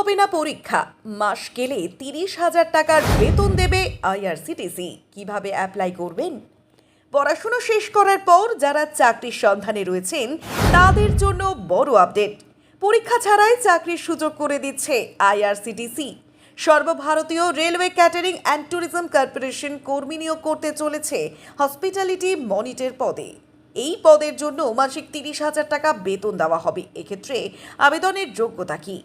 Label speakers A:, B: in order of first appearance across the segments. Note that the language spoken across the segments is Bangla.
A: হবে না পরীক্ষা। মাস গেলে তিরিশ হাজার টাকার বেতন দেবে আইআরসিটিসি। কীভাবে অ্যাপ্লাই করবেন? পড়াশুনো শেষ করার পর যারা চাকরির সন্ধানে রয়েছেন, তাদের জন্য বড় আপডেট। পরীক্ষা ছাড়াই চাকরির সুযোগ করে দিচ্ছে আইআরসিটিসি। সর্বভারতীয় railway catering and tourism corporation কর্মী নিয়োগ করতে চলেছে হসপিটালিটি মনিটর পদে। এই পদের জন্য মাসিক তিরিশ হাজার টাকা বেতন দেওয়া হবে। এক্ষেত্রে আবেদনের যোগ্যতা কি?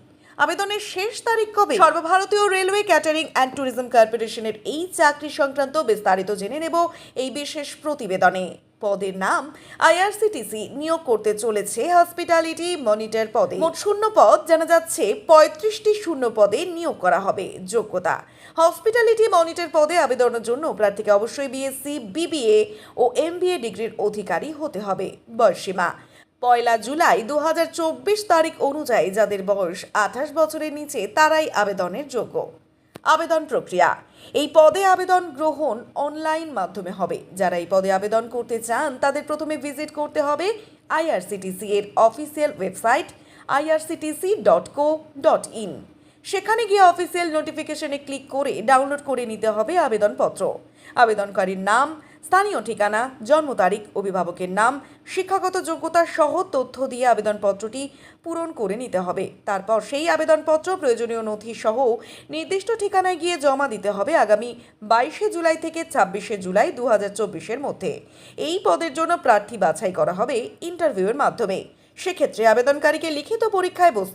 A: আবেদনের শেষ তারিখ কবে? সর্বভারতীয় রেলওয়ে ক্যাটারিং অ্যান্ড ট্যুরিজম কর্পোরেশনের এই চাকরি সংক্রান্ত বিস্তারিত জেনে নেব এই বিশেষ প্রতিবেদনে। পদের নাম আইআরসিটিসি নিয়োগ করতে চলেছে হসপিটালিটি মনিটর পদে। মোট শূন্য পদ, জানা যাচ্ছে পঁয়ত্রিশটি শূন্য পদে নিয়োগ করা হবে। যোগ্যতা, হসপিটালিটি মনিটর পদে আবেদনের জন্য প্রার্থীকে অবশ্যই বিএসসি, বিবিএ ও এমবিএ ডিগ্রির অধিকারী হতে হবে। বয়সীমা পয়লা জুলাই দু হাজার চব্বিশ তারিখ অনুযায়ী যাদের বয়স আঠাশ বছরের নিচে, তারাই আবেদনের যোগ্য। আবেদন প্রক্রিয়া। এই পদে আবেদন গ্রহণ অনলাইন মাধ্যমে হবে। যারা এই পদে আবেদন করতে চান, তাদের প্রথমে ভিজিট করতে হবে আইআরসিটিসি এর official website IRCTC dot co dot in. সেখানে গিয়ে অফিসিয়াল নোটিফিকেশনে ক্লিক করে ডাউনলোড করে নিতে হবে আবেদনপত্র। আবেদনকারীর নাম স্থানীয় ঠিকানা, জন্ম তারিখ, অভিভাবকের নাম, শিক্ষাগত যোগ্যতা সহ তথ্য দিয়ে আবেদনপত্রটি পূরণ করে নিতে হবে। তারপর সেই আবেদনপত্র, প্রয়োজনীয় নথি সহ নির্দিষ্ট ঠিকানায় গিয়ে জমা দিতে হবে আগামী বাইশে জুলাই থেকে ছাব্বিশে জুলাই দু হাজার মধ্যে। এই পদের জন্য প্রার্থী বাছাই করা হবে ইন্টারভিউয়ের মাধ্যমে। সেক্ষেত্রে আবেদনকারীকে লিখিত পরীক্ষায় বসতে